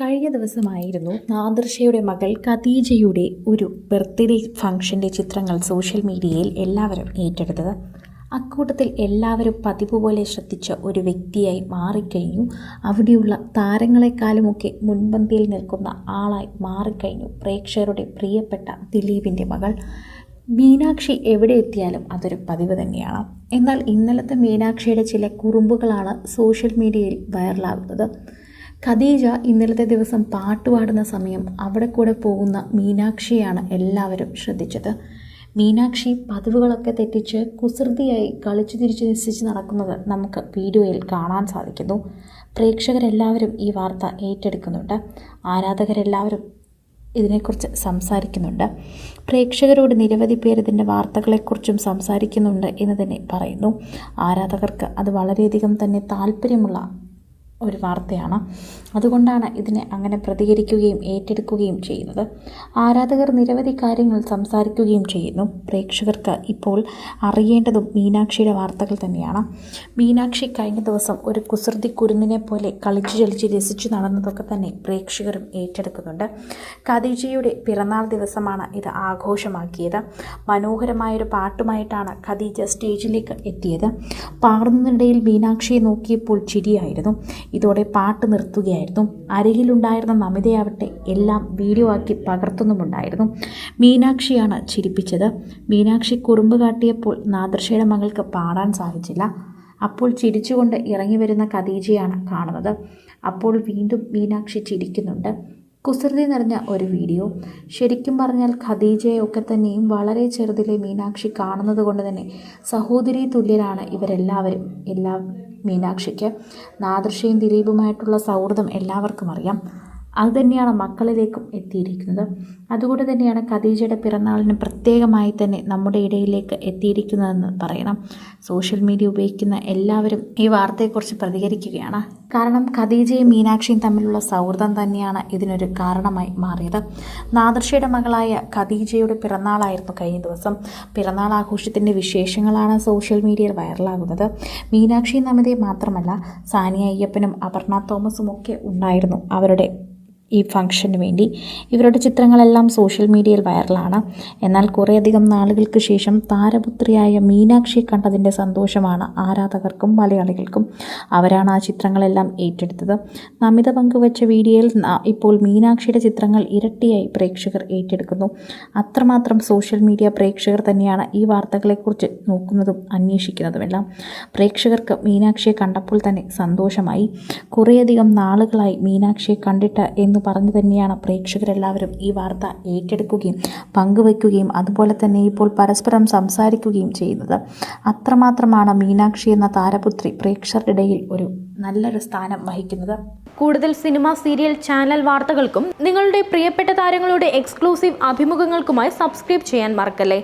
കഴിഞ്ഞ ദിവസമായിരുന്നു നാദർഷയുടെ മകൾ ഖദീജയുടെ ഒരു ബർത്ത്ഡേ ഫംഗ്ഷന്റെ ചിത്രങ്ങൾ സോഷ്യൽ മീഡിയയിൽ എല്ലാവരും ഏറ്റെടുത്തത്. അക്കൂട്ടത്തിൽ എല്ലാവരും പതിവ് പോലെ ശ്രദ്ധിച്ച ഒരു വ്യക്തിയായി മാറിക്കഴിഞ്ഞു. അവിടെയുള്ള താരങ്ങളെക്കാളുമൊക്കെ മുൻപന്തിയിൽ നിൽക്കുന്ന ആളായി മാറിക്കഴിഞ്ഞു പ്രേക്ഷകരുടെ പ്രിയപ്പെട്ട ദിലീപിന്റെ മകൾ. മീനാക്ഷി എവിടെ എത്തിയാലും അതൊരു പതിവ് തന്നെയാണ്. എന്നാൽ ഇന്നലത്തെ മീനാക്ഷിയുടെ ചില കുറുമ്പുകളാണ് സോഷ്യൽ മീഡിയയിൽ വൈറലാകുന്നത്. ഖദീജ ഇന്നലത്തെ ദിവസം പാട്ടുപാടുന്ന സമയം അവിടെ കൂടെ പോകുന്ന മീനാക്ഷിയാണ് എല്ലാവരും ശ്രദ്ധിച്ചത്. മീനാക്ഷി പതിവുകളൊക്കെ തെറ്റിച്ച് കുസൃതിയായി കളിച്ചു തിരിച്ച് നിശ്ചിച്ച് നടക്കുന്നത് നമുക്ക് വീഡിയോയിൽ കാണാൻ സാധിക്കുന്നു. പ്രേക്ഷകരെല്ലാവരും ഈ വാർത്ത ഏറ്റെടുക്കുന്നുണ്ട്. ആരാധകരെല്ലാവരും ഇതിനെക്കുറിച്ച് സംസാരിക്കുന്നുണ്ട്. പ്രേക്ഷകരോട് നിരവധി പേർ ഇതിന്റെ വാർത്തകളെക്കുറിച്ചും സംസാരിക്കുന്നുണ്ട് എന്ന് തന്നെ പറയുന്നു. ആരാധകർക്ക് അത് വളരെയധികം തന്നെ താല്പര്യമുള്ള ഒരു വാർത്തയാണ്. അതുകൊണ്ടാണ് ഇതിനെ അങ്ങനെ പ്രതികരിക്കുകയും ഏറ്റെടുക്കുകയും ചെയ്യുന്നത്. ആരാധകർ നിരവധി കാര്യങ്ങൾ സംസാരിക്കുകയും ചെയ്യുന്നു. പ്രേക്ഷകർക്ക് ഇപ്പോൾ അറിയേണ്ടതും മീനാക്ഷിയുടെ വാർത്തകൾ തന്നെയാണ്. മീനാക്ഷി കഴിഞ്ഞ ദിവസം ഒരു കുസൃതി കുരുന്നിനെ പോലെ കളിച്ചു ചലിച്ച് രസിച്ച് നടന്നതൊക്കെ തന്നെ പ്രേക്ഷകരും ഏറ്റെടുക്കുന്നുണ്ട്. ഖദീജയുടെ പിറന്നാൾ ദിവസമാണ് ഇത് ആഘോഷമാക്കിയത്. മനോഹരമായൊരു പാട്ടുമായിട്ടാണ് ഖദീജ സ്റ്റേജിലേക്ക് എത്തിയത്. പാടുന്നതിനിടയിൽ മീനാക്ഷിയെ നോക്കിയപ്പോൾ ചിരിയായിരുന്നു. ഇതോടെ പാട്ട് നിർത്തുകയായിരുന്നു. അരികിലുണ്ടായിരുന്ന നമിതയാവട്ടെ എല്ലാം വീഡിയോ ആക്കി പകർത്തുന്നുമുണ്ടായിരുന്നു. മീനാക്ഷിയാണ് ചിരിപ്പിച്ചത്. മീനാക്ഷി കുറുമ്പ് കാട്ടിയപ്പോൾ നാദർഷയുടെ മകൾക്ക് പാടാൻ സാധിച്ചില്ല. അപ്പോൾ ചിരിച്ചുകൊണ്ട് ഇറങ്ങി വരുന്ന ഖദീജയാണ് കാണുന്നത്. അപ്പോൾ വീണ്ടും മീനാക്ഷി ചിരിക്കുന്നുണ്ട്. കുസൃതി നിറഞ്ഞ ഒരു വീഡിയോ ശരിക്കും പറഞ്ഞാൽ ഖദീജയെ ഒക്കെ തന്നെയും വളരെ ചെറുതിലെ മീനാക്ഷി കാണുന്നത് കൊണ്ട് തന്നെ സഹോദരി തുല്യരാണ് ഇവരെല്ലാവരും. എല്ലാ മീനാക്ഷിക്ക് നാദൃശയും ദിലീപുമായിട്ടുള്ള സൗഹൃദം എല്ലാവർക്കും അറിയാം. അതുതന്നെയാണ് മക്കളിലേക്കും എത്തിയിരിക്കുന്നത്. അതുകൊണ്ട് തന്നെയാണ് ഖദീജയുടെ പിറന്നാളിന് പ്രത്യേകമായി തന്നെ നമ്മുടെ ഇടയിലേക്ക് എത്തിയിരിക്കുന്നതെന്ന് പറയണം. സോഷ്യൽ മീഡിയ ഉപയോഗിക്കുന്ന എല്ലാവരും ഈ വാർത്തയെക്കുറിച്ച് പ്രതികരിക്കുകയാണ്. കാരണം ഖദീജയും മീനാക്ഷിയും തമ്മിലുള്ള സൗഹൃദം തന്നെയാണ് ഇതിനൊരു കാരണമായി മാറിയത്. നാദർഷയുടെ മകളായ ഖദീജയുടെ പിറന്നാളായിരുന്നു കഴിഞ്ഞ ദിവസം. പിറന്നാൾ ആഘോഷത്തിന്റെ വിശേഷങ്ങളാണ് സോഷ്യൽ മീഡിയയിൽ വൈറലാകുന്നത്. മീനാക്ഷി നമിതയെ മാത്രമല്ല സാനിയ അയ്യപ്പനും അപർണ തോമസും ഒക്കെ ഉണ്ടായിരുന്നു അവരുടെ ഈ ഫംഗ്ഷന് വേണ്ടി. ഇവരുടെ ചിത്രങ്ങളെല്ലാം സോഷ്യൽ മീഡിയയിൽ വൈറലാണ് എന്നാൽ കുറേയധികം നാളുകൾക്ക് ശേഷം താരപുത്രിയായ മീനാക്ഷിയെ കണ്ടതിന്റെ സന്തോഷമാണ് ആരാധകർക്കും മലയാളികൾക്കും. അവരാണ് ആ ചിത്രങ്ങളെല്ലാം ഏറ്റെടുത്തത്. നമിത പങ്കുവച്ച വീഡിയോയിൽ ഇപ്പോൾ മീനാക്ഷിയുടെ ചിത്രങ്ങൾ ഇരട്ടിയായി പ്രേക്ഷകർ ഏറ്റെടുക്കുന്നു. അത്രമാത്രം സോഷ്യൽ മീഡിയ പ്രേക്ഷകർ തന്നെയാണ് ഈ വാർത്തകളെക്കുറിച്ച് നോക്കുന്നതും അന്വേഷിക്കുന്നതുമെല്ലാം. പ്രേക്ഷകർക്ക് മീനാക്ഷിയെ കണ്ടപ്പോൾ തന്നെ സന്തോഷമായി. കുറേയധികം നാളുകളായി മീനാക്ഷിയെ കണ്ടിട്ട് എന്ന് പറഞ്ഞു തന്നെയാണ് പ്രേക്ഷകരെല്ലാവരും ഈ വാർത്ത ഏറ്റെടുക്കുകയും പങ്കുവയ്ക്കുകയും അതുപോലെ തന്നെ ഇപ്പോൾ പരസ്പരം സംസാരിക്കുകയും ചെയ്യുന്നത്. അത്രമാത്രമാണ് മീനാക്ഷി എന്ന താരപുത്രി പ്രേക്ഷകരുടെ ഇടയിൽ ഒരു നല്ലൊരു സ്ഥാനം വഹിക്കുന്നത്. കൂടുതൽ സിനിമ സീരിയൽ ചാനൽ വാർത്തകൾക്കും നിങ്ങളുടെ പ്രിയപ്പെട്ട താരങ്ങളുടെ എക്സ്ക്ലൂസീവ് അഭിമുഖങ്ങൾക്കുമായി സബ്സ്ക്രൈബ് ചെയ്യാൻ മറക്കല്ലേ?